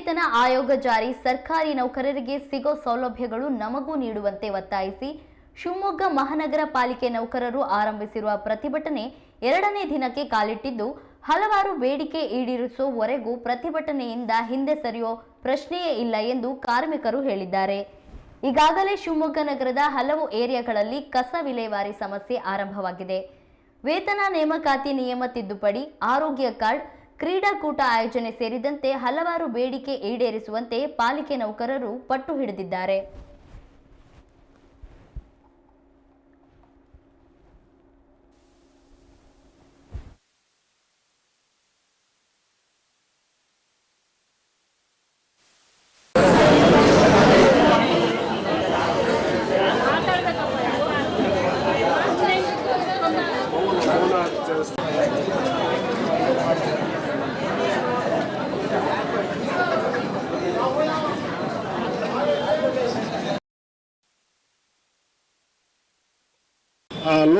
ವೇತನ ಆಯೋಗ ಜಾರಿ, ಸರ್ಕಾರಿ ನೌಕರರಿಗೆ ಸಿಗೋ ಸೌಲಭ್ಯಗಳು ನಮಗೂ ನೀಡುವಂತೆ ಒತ್ತಾಯಿಸಿ ಶಿವಮೊಗ್ಗ ಮಹಾನಗರ ಪಾಲಿಕೆ ನೌಕರರು ಆರಂಭಿಸಿರುವ ಪ್ರತಿಭಟನೆ ಎರಡನೇ ದಿನಕ್ಕೆ ಕಾಲಿಟ್ಟಿದ್ದು, ಹಲವಾರು ಬೇಡಿಕೆ ಈಡೇರಿಸುವವರೆಗೂ ಪ್ರತಿಭಟನೆಯಿಂದ ಹಿಂದೆ ಸರಿಯೋ ಪ್ರಶ್ನೆಯೇ ಇಲ್ಲ ಎಂದು ಕಾರ್ಮಿಕರು ಹೇಳಿದ್ದಾರೆ. ಈಗಾಗಲೇ ಶಿವಮೊಗ್ಗ ನಗರದ ಹಲವು ಏರಿಯಾಗಳಲ್ಲಿ ಕಸ ವಿಲೇವಾರಿ ಸಮಸ್ಯೆ ಆರಂಭವಾಗಿದೆ. ವೇತನ ನೇಮಕಾತಿ ನಿಯಮ ತಿದ್ದುಪಡಿ, ಆರೋಗ್ಯ ಕಾರ್ಡ್ ಕ್ರೀಡಾಕೂಟ ಆಯೋಜನೆ ಸೇರಿದಂತೆ ಹಲವಾರು ಬೇಡಿಕೆ ಈಡೇರಿಸುವಂತೆ ಪಾಲಿಕೆ ನೌಕರರು ಪಟ್ಟು ಹಿಡಿದಿದ್ದಾರೆ.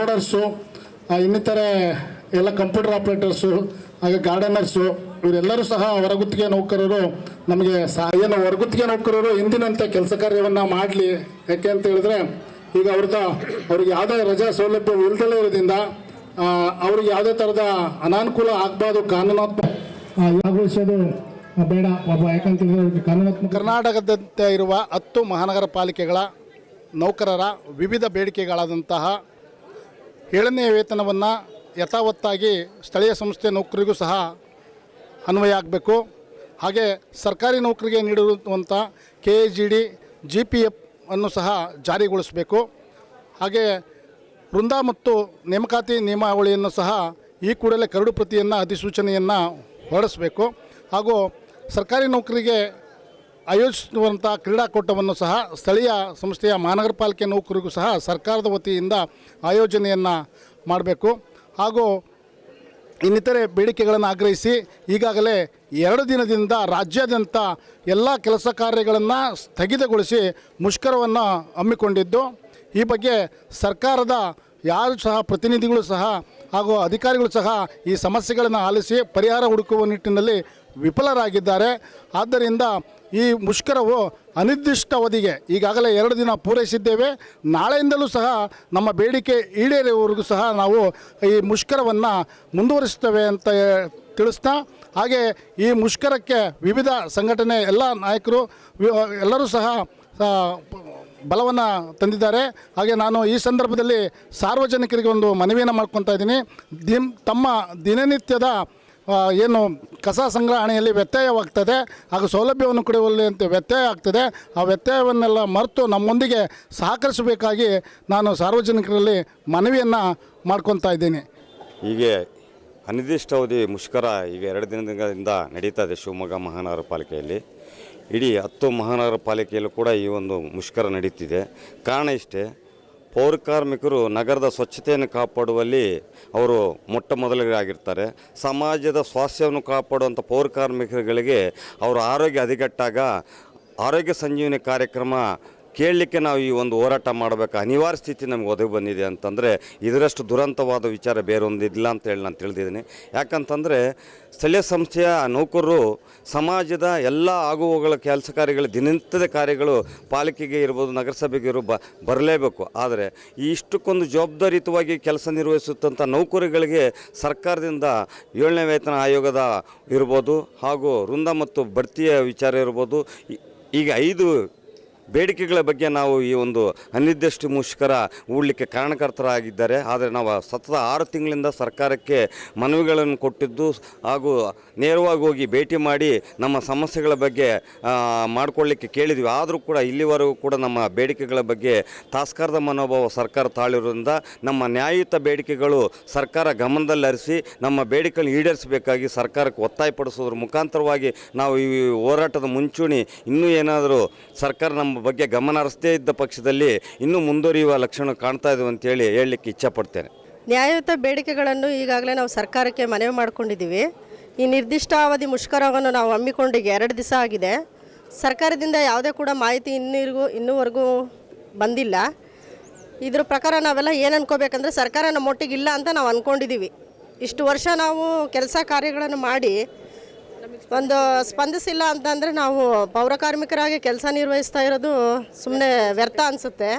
ಆ, ಇನ್ನಿತರೆ ಎಲ್ಲ ಕಂಪ್ಯೂಟರ್ ಆಪ್ರೇಟರ್ಸು ಹಾಗೆ ಗಾರ್ಡನರ್ಸು ಇವರೆಲ್ಲರೂ ಸಹ ಹೊರಗುತ್ತಿಗೆ ನೌಕರರು ನಮಗೆ ಸಹ ಏನು ಹೊರಗುತ್ತಿಗೆ ನೌಕರರು ಇಂದಿನಂತೆ ಕೆಲಸ ಕಾರ್ಯವನ್ನು ಮಾಡಲಿ. ಯಾಕೆ ಅಂತ ಹೇಳಿದ್ರೆ ಈಗ ಅವ್ರದ ಅವ್ರಿಗೆ ಯಾವುದೇ ರಜಾ ಸೌಲಭ್ಯ ಇಲ್ದಲೇ ಇರೋದ್ರಿಂದ ಅವ್ರಿಗೆ ಯಾವುದೇ ಥರದ ಅನಾನುಕೂಲ ಆಗಬಾರ್ದು ಕಾನೂನಾತ್ಮಕ ಬೇಡ ಒಬ್ಬ ಯಾಕಂತ ಹೇಳಿದ್ರೆ ಅವ್ರಿಗೆ ಕಾನೂನಾತ್ಮಕ ಕರ್ನಾಟಕದಂತೆ ಇರುವ ಹತ್ತು ಮಹಾನಗರ ಪಾಲಿಕೆಗಳ ನೌಕರರ ವಿವಿಧ ಬೇಡಿಕೆಗಳಾದಂತಹ ಏಳನೇ ವೇತನವನ್ನು ಯಥಾವತ್ತಾಗಿ ಸ್ಥಳೀಯ ಸಂಸ್ಥೆ ನೌಕರಿಗೂ ಸಹ ಅನ್ವಯ ಆಗಬೇಕು ಹಾಗೆ ಸರ್ಕಾರಿ ನೌಕರಿಗೆ ನೀಡಿರುವಂಥ K A G D G P F ಅನ್ನು ಸಹ ಜಾರಿಗೊಳಿಸಬೇಕು. ಹಾಗೆ ವೃಂದ ಮತ್ತು ನೇಮಕಾತಿ ನಿಯಮಾವಳಿಯನ್ನು ಸಹ ಈ ಕೂಡಲೇ ಕರಡು ಪ್ರತಿಯನ್ನು ಅಧಿಸೂಚನೆಯನ್ನು ಹೊರಡಿಸಬೇಕು. ಹಾಗೂ ಸರ್ಕಾರಿ ನೌಕರಿಗೆ ಆಯೋಜಿಸುವಂಥ ಕ್ರೀಡಾಕೂಟವನ್ನು ಸಹ ಸ್ಥಳೀಯ ಸಂಸ್ಥೆಯ ಮಹಾನಗರ ಪಾಲಿಕೆ ನೌಕರಿಗೂ ಸಹ ಸರ್ಕಾರದ ವತಿಯಿಂದ ಆಯೋಜನೆಯನ್ನು ಮಾಡಬೇಕು. ಹಾಗೂ ಇನ್ನಿತರೆ ಬೇಡಿಕೆಗಳನ್ನು ಆಗ್ರಹಿಸಿ ಈಗಾಗಲೇ ಎರಡು ದಿನದಿಂದ ರಾಜ್ಯಾದ್ಯಂತ ಎಲ್ಲ ಕೆಲಸ ಕಾರ್ಯಗಳನ್ನು ಸ್ಥಗಿತಗೊಳಿಸಿ ಮುಷ್ಕರವನ್ನು ಹಮ್ಮಿಕೊಂಡಿದ್ದು. ಈ ಬಗ್ಗೆ ಸರ್ಕಾರದ ಯಾರು ಸಹ ಪ್ರತಿನಿಧಿಗಳು ಸಹ ಹಾಗೂ ಅಧಿಕಾರಿಗಳು ಸಹ ಈ ಸಮಸ್ಯೆಗಳನ್ನು ಆಲಿಸಿ ಪರಿಹಾರ ಹುಡುಕುವ ನಿಟ್ಟಿನಲ್ಲಿ ವಿಫಲರಾಗಿದ್ದಾರೆ. ಆದ್ದರಿಂದ ಈ ಮುಷ್ಕರವು ಅನಿರ್ದಿಷ್ಟ ಅವಧಿಗೆ ಈಗಾಗಲೇ ಎರಡು ದಿನ ಪೂರೈಸಿದ್ದೇವೆ. ನಾಳೆಯಿಂದಲೂ ಸಹ ನಮ್ಮ ಬೇಡಿಕೆ ಈಡೇರುವವರೆಗೂ ಸಹ ನಾವು ಈ ಮುಷ್ಕರವನ್ನು ಮುಂದುವರಿಸ್ತೇವೆ ಅಂತ ತಿಳಿಸ್ತಾ, ಹಾಗೆ ಈ ಮುಷ್ಕರಕ್ಕೆ ವಿವಿಧ ಸಂಘಟನೆ, ಎಲ್ಲ ನಾಯಕರು, ಎಲ್ಲರೂ ಸಹ ಬಲವನ್ನು ತಂದಿದ್ದಾರೆ. ಹಾಗೆ ನಾನು ಈ ಸಂದರ್ಭದಲ್ಲಿ ಸಾರ್ವಜನಿಕರಿಗೆ ಒಂದು ಮನವಿಯನ್ನು ಮಾಡ್ಕೊತಾ ಇದ್ದೀನಿ. ದಿಮ್ ತಮ್ಮ ದಿನನಿತ್ಯದ ಏನು ಕಸ ಸಂಗ್ರಹಣೆಯಲ್ಲಿ ವ್ಯತ್ಯಯವಾಗ್ತದೆ ಹಾಗೂ ಸೌಲಭ್ಯವನ್ನು ಕೊಡುವಲ್ಲಿ ಅಂತ ವ್ಯತ್ಯಯ ಆಗ್ತದೆ. ಆ ವ್ಯತ್ಯಯವನ್ನೆಲ್ಲ ಮರೆತು ನಮ್ಮೊಂದಿಗೆ ಸಹಕರಿಸಬೇಕಾಗಿ ನಾನು ಸಾರ್ವಜನಿಕರಲ್ಲಿ ಮನವಿಯನ್ನು ಮಾಡ್ಕೊತಾ ಇದ್ದೀನಿ. ಹೀಗೆ ಅನಿರ್ದಿಷ್ಟಾವಧಿ ಮುಷ್ಕರ ಈಗ ಎರಡು ದಿನದಿಂದ ನಡೀತಾ ಇದೆ ಶಿವಮೊಗ್ಗ ಮಹಾನಗರ ಪಾಲಿಕೆಯಲ್ಲಿ. ಇಡೀ ಹತ್ತು ಮಹಾನಗರ ಪಾಲಿಕೆಯಲ್ಲೂ ಕೂಡ ಈ ಒಂದು ಮುಷ್ಕರ ನಡೀತಿದೆ. ಕಾರಣ ಇಷ್ಟೇ, ಪೌರ ಕಾರ್ಮಿಕರು ನಗರದ ಸ್ವಚ್ಛತೆಯನ್ನು ಕಾಪಾಡುವಲ್ಲಿ ಅವರು ಮೊಟ್ಟ ಮೊದಲಿಗರಾಗಿರ್ತಾರೆ ಸಮಾಜದ ಸ್ವಾಸ್ಥ್ಯವನ್ನು ಕಾಪಾಡುವಂಥ ಪೌರ ಕಾರ್ಮಿಕರುಗಳಿಗೆ ಅವರ ಆರೋಗ್ಯ ಹದಗೆಟ್ಟಾಗ ಆರೋಗ್ಯ ಸಂಜೀವನಿ ಕಾರ್ಯಕ್ರಮ ಕೇಳಲಿಕ್ಕೆ ನಾವು ಈ ಒಂದು ಹೋರಾಟ ಮಾಡಬೇಕು? ಅನಿವಾರ್ಯ ಸ್ಥಿತಿ ನಮಗೆ ಒದಗಿ ಬಂದಿದೆ ಅಂತಂದರೆ ಇದರಷ್ಟು ದುರಂತವಾದ ವಿಚಾರ ಬೇರೊಂದಿಲ್ಲ ಅಂತ ಹೇಳಿ ನಾನು ತಿಳಿದಿದ್ದೀನಿ. ಯಾಕಂತಂದರೆ ಸ್ಥಳೀಯ ಸಂಸ್ಥೆಯ ನೌಕರರು ಸಮಾಜದ ಎಲ್ಲ ಆಗುವಗಳ ಕೆಲಸ ಕಾರ್ಯಗಳ, ದಿನನಿತ್ಯದ ಕಾರ್ಯಗಳು ಪಾಲಿಕೆಗೆ ಇರ್ಬೋದು, ನಗರಸಭೆಗೆ ಇರೋ ಬ, ಬರಲೇಬೇಕು. ಆದರೆ ಇಷ್ಟಕ್ಕೊಂದು ಜವಾಬ್ದಾರಿಯುತವಾಗಿ ಕೆಲಸ ನಿರ್ವಹಿಸುತ್ತಂಥ ನೌಕರಿಗಳಿಗೆ ಸರ್ಕಾರದಿಂದ ಏಳನೇ ವೇತನ ಆಯೋಗದ ಇರ್ಬೋದು ಹಾಗೂ ವೃಂದ ಮತ್ತು ಬಡ್ತಿಯ ವಿಚಾರ ಇರ್ಬೋದು. ಈಗ ಐದು ಬೇಡಿಕೆಗಳ ಬಗ್ಗೆ ನಾವು ಈ ಒಂದು ಅನಿರ್ದಿಷ್ಟ ಮುಷ್ಕರ ಹೂಡಲಿಕ್ಕೆ ಕಾರಣಕರ್ತರಾಗಿದ್ದಾರೆ. ಆದರೆ ನಾವು ಸತತ ಆರು ತಿಂಗಳಿಂದ ಸರ್ಕಾರಕ್ಕೆ ಮನವಿಗಳನ್ನು ಕೊಟ್ಟಿದ್ದು ಹಾಗೂ ನೇರವಾಗಿ ಹೋಗಿ ಭೇಟಿ ಮಾಡಿ ನಮ್ಮ ಸಮಸ್ಯೆಗಳ ಬಗ್ಗೆ ಮಾಡಿಕೊಳ್ಳಿಕ್ಕೆ ಕೇಳಿದ್ವಿ. ಆದರೂ ಕೂಡ ಇಲ್ಲಿವರೆಗೂ ಕೂಡ ನಮ್ಮ ಬೇಡಿಕೆಗಳ ಬಗ್ಗೆ ತಾಸ್ಕಾರದ ಮನೋಭಾವ ಸರ್ಕಾರ ತಾಳಿರೋದ್ರಿಂದ ನಮ್ಮ ನ್ಯಾಯಯುತ ಬೇಡಿಕೆಗಳು ಸರ್ಕಾರ ಗಮನದಲ್ಲರಿಸಿ ನಮ್ಮ ಬೇಡಿಕೆಗಳನ್ನು ಈಡೇರಿಸಬೇಕಾಗಿ ಸರ್ಕಾರಕ್ಕೆ ಒತ್ತಾಯಪಡಿಸೋದ್ರ ಮುಖಾಂತರವಾಗಿ ನಾವು ಈ ಹೋರಾಟದ ಮುಂಚೂಣಿ ಇನ್ನೂ ಏನಾದರೂ ಸರ್ಕಾರ ನಮ್ಮ ಬಗ್ಗೆ ಗಮನ ಹರಿಸದೇ ಇದ್ದ ಪಕ್ಷದಲ್ಲಿ ಇನ್ನೂ ಮುಂದುವರಿಯುವ ಲಕ್ಷಣ ಕಾಣ್ತಾ ಇದ್ದೀವಿ ಅಂತೇಳಿ ಹೇಳಲಿಕ್ಕೆ ಇಚ್ಛಪಡ್ತೇನೆ. ನ್ಯಾಯಯುತ ಬೇಡಿಕೆಗಳನ್ನು ಈಗಾಗಲೇ ನಾವು ಸರ್ಕಾರಕ್ಕೆ ಮನವಿ ಮಾಡಿಕೊಂಡಿದ್ದೀವಿ. ಈ ನಿರ್ದಿಷ್ಟ ಅವಧಿ ಮುಷ್ಕರವನ್ನು ನಾವು ಹಮ್ಮಿಕೊಂಡಿಗೆ ಎರಡು ದಿವಸ ಆಗಿದೆ. ಸರ್ಕಾರದಿಂದ ಯಾವುದೇ ಕೂಡ ಮಾಹಿತಿ ಇನ್ನಿರಿಗೂ, ಇನ್ನೂವರೆಗೂ ಬಂದಿಲ್ಲ. ಇದ್ರ ಪ್ರಕಾರ ನಾವೆಲ್ಲ ಏನು ಅನ್ಕೋಬೇಕಂದ್ರೆ ಸರ್ಕಾರ ನಮ್ಮೊಟ್ಟಿಗೆ ಇಲ್ಲ ಅಂತ ನಾವು ಅಂದ್ಕೊಂಡಿದ್ದೀವಿ ಇಷ್ಟು ವರ್ಷ ನಾವು ಕೆಲಸ ಕಾರ್ಯಗಳನ್ನು ಮಾಡಿ ಒಂದು ಸ್ಪಂದಿಸಿಲ್ಲ ಅಂತಂದರೆ ನಾವು ಪೌರಕಾರ್ಮಿಕರಾಗಿ ಕೆಲಸ ನಿರ್ವಹಿಸ್ತಾ ಇರೋದು ಸುಮ್ಮನೆ ವ್ಯರ್ಥ ಅನಿಸುತ್ತೆ.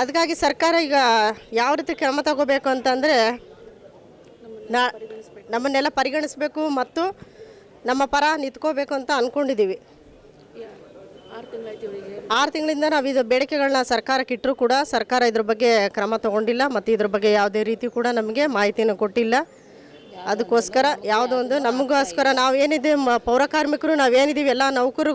ಅದಕ್ಕಾಗಿ ಸರ್ಕಾರ ಈಗ ಯಾವ ರೀತಿ ಕ್ರಮ ತಗೋಬೇಕು ಅಂತಂದರೆ ನಮ್ಮನ್ನೆಲ್ಲ ಪರಿಗಣಿಸಬೇಕು ಮತ್ತು ನಮ್ಮ ಪರ ನಿಂತ್ಕೋಬೇಕು ಅಂತ ಅಂದ್ಕೊಂಡಿದ್ದೀವಿ ಆರು ತಿಂಗಳಿಂದ ನಾವು ಇದು ಬೇಡಿಕೆಗಳನ್ನ ಸರ್ಕಾರಕ್ಕೆ ಇಟ್ಟರೂ ಕೂಡ ಸರ್ಕಾರ ಇದ್ರ ಬಗ್ಗೆ ಕ್ರಮ ತಗೊಂಡಿಲ್ಲ ಮತ್ತು ಇದ್ರ ಬಗ್ಗೆ ಯಾವುದೇ ರೀತಿ ಕೂಡ ನಮಗೆ ಮಾಹಿತಿಯನ್ನು ಕೊಟ್ಟಿಲ್ಲ. ಅದಕ್ಕೋಸ್ಕರ ಯಾವುದೋ ಒಂದು ನಮಗೋಸ್ಕರ ನಾವು ಪೌರಕಾರ್ಮಿಕರು ಮ- ಪೌರ ಕಾರ್ಮಿಕರು ನಾವೇನಿದ್ದೀವಿ ಎಲ್ಲ ನೌಕರು